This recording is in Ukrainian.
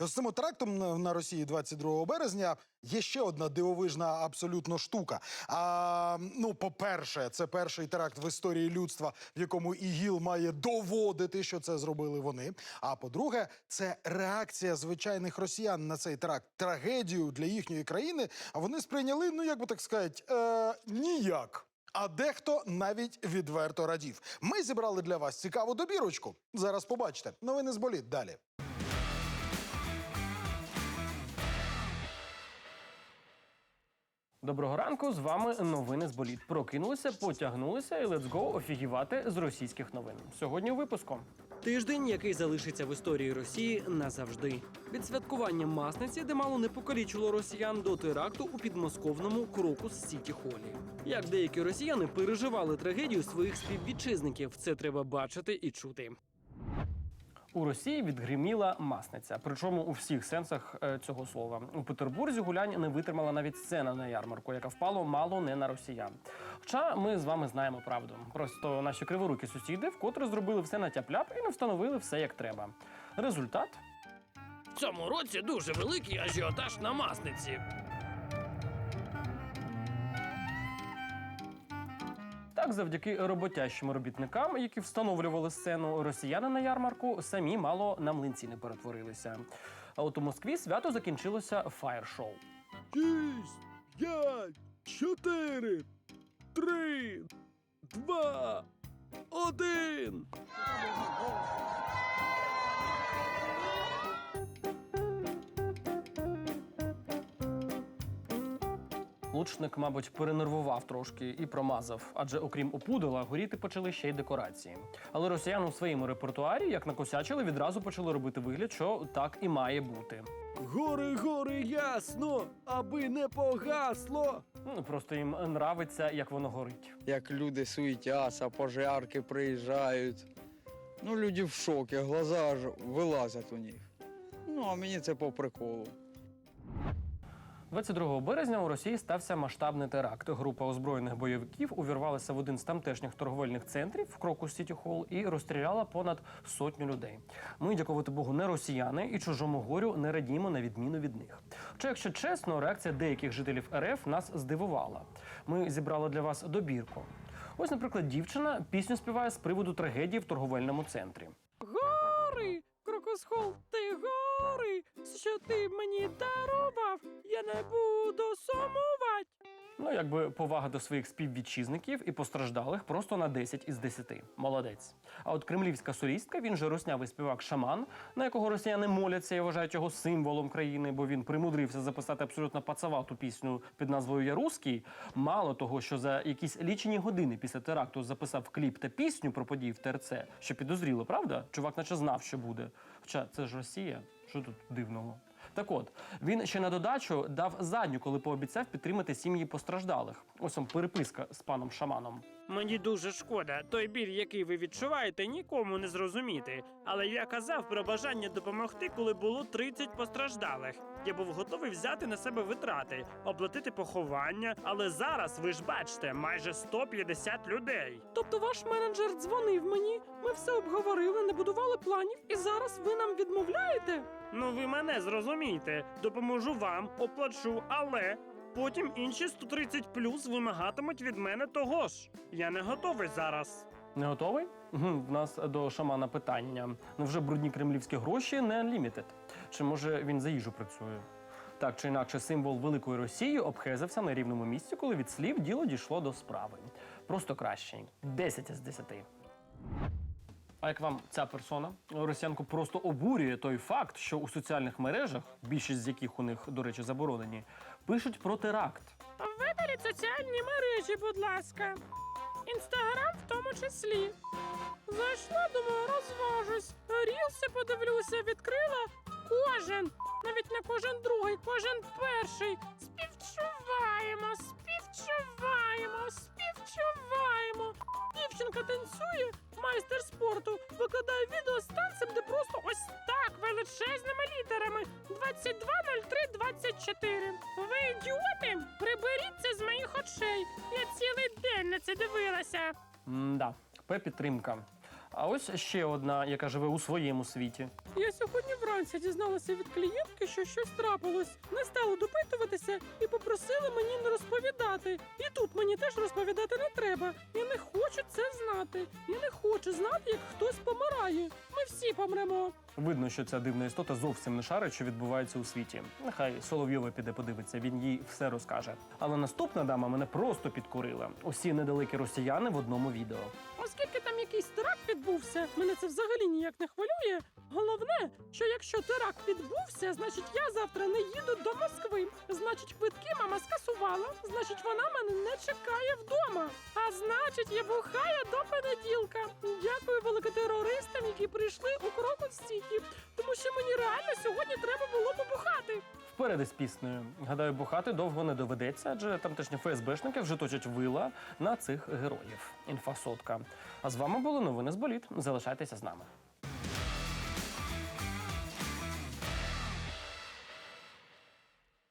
З цим терактом на- Росії 22 березня є ще одна дивовижна абсолютно штука. А, ну, по-перше, це перший теракт в історії людства, в якому ІГІЛ має доводити, що це зробили вони. А по-друге, це реакція звичайних росіян на цей теракт, трагедію для їхньої країни. А вони сприйняли, ну як би так сказати, е, ніяк. А дехто навіть відверто радів. Ми зібрали для вас цікаву добірочку. Зараз побачите. Новини з боліт далі. Доброго ранку, з вами новини з боліт. Прокинулися, потягнулися і let's go офігівати з російських новин. Сьогодні у випуску. Тиждень, який залишиться в історії Росії назавжди. Від святкування масниці, де мало не покалічило росіян до теракту у підмосковному крокус Сіті Холі. Як деякі росіяни переживали трагедію своїх співвітчизників, це треба бачити і чути. У Росії відгриміла масниця, причому у всіх сенсах е, цього слова. У Петербурзі гулянь не витримала навіть сцена на ярмарку, яка впала мало не на росіян. Хоча ми з вами знаємо правду. Просто наші криворукі сусіди вкотре зробили все на тяп-ляп і не встановили все як треба. Результат В цьому році дуже великий ажіотаж на масниці. Так, завдяки роботящим робітникам, які встановлювали сцену, росіяни на ярмарку самі мало на млинці не перетворилися. А от у Москві свято закінчилося фаєр-шоу. Шість, п'ять, чотири, три, два, один. Лучник, мабуть, перенервував трошки і промазав, адже окрім опудала, горіти почали ще й декорації. Але росіяни у своєму репертуарі, як накосячили, відразу почали робити вигляд, що так і має бути. Гори, гори, ясно, аби не погасло. Ну, Просто їм нравиться, як воно горить. як люди суетяться, пожарки приїжджають. Ну, люди в шокі, глаза аж вилазять у них. Ну, а мені це по приколу. 22 березня у Росії стався масштабний теракт. Група озброєних бойовиків увірвалася в один з тамтешніх торговельних центрів в кроку Сіті Холл і розстріляла понад сотню людей. Ми, дякувати Богу, не росіяни і чужому горю не радіємо на відміну від них. Хоча, якщо чесно, реакція деяких жителів РФ нас здивувала. Ми зібрали для вас добірку. Ось, наприклад, дівчина пісню співає з приводу трагедії в торговельному центрі. Гори, крокосхол, що ти мені дарував, я не буду сумувати. Ну, якби повага до своїх співвітчизників і постраждалих просто на 10 із 10. Молодець. А от кремлівська солістка, він же руснявий співак Шаман, на якого росіяни моляться і вважають його символом країни, бо він примудрився записати абсолютно пацавату пісню під назвою Я Руський. Мало того, що за якісь лічені години після теракту записав кліп та пісню про події в ТРЦ, що підозріло, правда? Чувак, наче знав, що буде. Хоча це ж Росія. Що тут дивного? Так от, він ще на додачу дав задню, коли пообіцяв підтримати сім'ї постраждалих. Ось вам переписка з паном Шаманом. Мені дуже шкода. Той біль, який ви відчуваєте, нікому не зрозуміти. Але я казав про бажання допомогти, коли було 30 постраждалих. Я був готовий взяти на себе витрати, оплатити поховання. Але зараз ви ж бачите, майже 150 людей. Тобто ваш менеджер дзвонив мені, ми все обговорили, не будували планів, і зараз ви нам відмовляєте? Ну ви мене зрозумієте. Допоможу вам, оплачу, але. Потім інші 130 плюс вимагатимуть від мене того ж. Я не готовий зараз. Не готовий? В нас до шамана питання. Ну вже брудні кремлівські гроші не unlimited. Чи може він за їжу працює? Так чи інакше, символ великої Росії обхезався на рівному місці, коли від слів діло дійшло до справи. Просто кращий. 10 з 10. А як вам ця персона? Росіянку просто обурює той факт, що у соціальних мережах, більшість з яких у них, до речі, заборонені, пишуть про теракт. Видаліть соціальні мережі, будь ласка. Інстаграм в тому числі. Зайшла, думаю, розважусь. Рілси подивлюся, відкрила. Кожен, навіть не кожен другий, кожен перший. Співчуваємо, співчуваємо, співчуваємо. Дівчинка танцює, майстер спорту, викладає відео з танцем, де просто ось так величезними літерами 22.03.24. Ви ідіоти? Приберіть це з моїх очей. Я цілий день на це дивилася. М-да, П-підтримка. А ось ще одна, яка живе у своєму світі. Я сьогодні вранці дізналася від клієнтки, що щось трапилось. Не стала допитуватися і попросила мені не розповідати. І тут мені теж розповідати не треба. Я не хочу це знати. Я не хочу знати, як хтось помирає. Ми всі помремо. Видно, що ця дивна істота зовсім не шарить, що відбувається у світі. Нехай Соловйова піде подивиться, він їй все розкаже. Але наступна дама мене просто підкурила. Усі недалекі росіяни в одному відео. Відбувся, мене це взагалі ніяк не хвилює. Головне, що якщо теракт відбувся, значить я завтра не їду до Москви. Значить, квитки мама скасувала. Значить, вона мене не чекає вдома. А значить, я бухаю до понеділка. Дякую великотерористам, які прийшли у Крокус Сіті, тому що мені реально сьогодні треба було побухати. Вперед із піснею. Гадаю, бухати довго не доведеться, адже тамтешні ФСБшники вже точать вила на цих героїв. Інфа сотка. А з вами були новини з боліт. Залишайтеся з нами.